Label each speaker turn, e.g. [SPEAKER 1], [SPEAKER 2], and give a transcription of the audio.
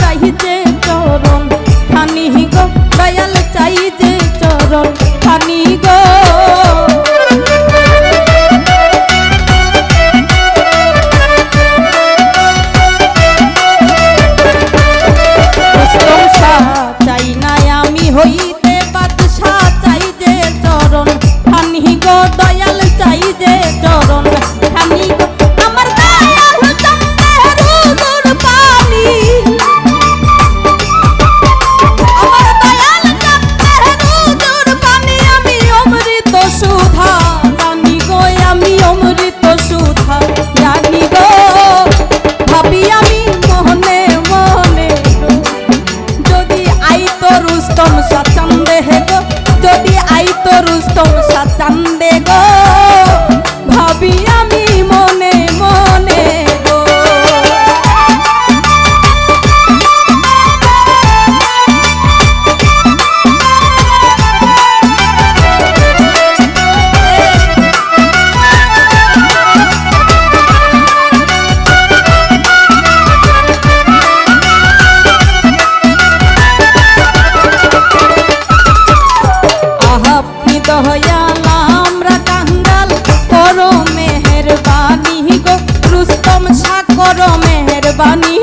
[SPEAKER 1] চাইছে চরণ। খানি গো দয়াল চাইছে চরণ। খানি বড় মেহরবানি।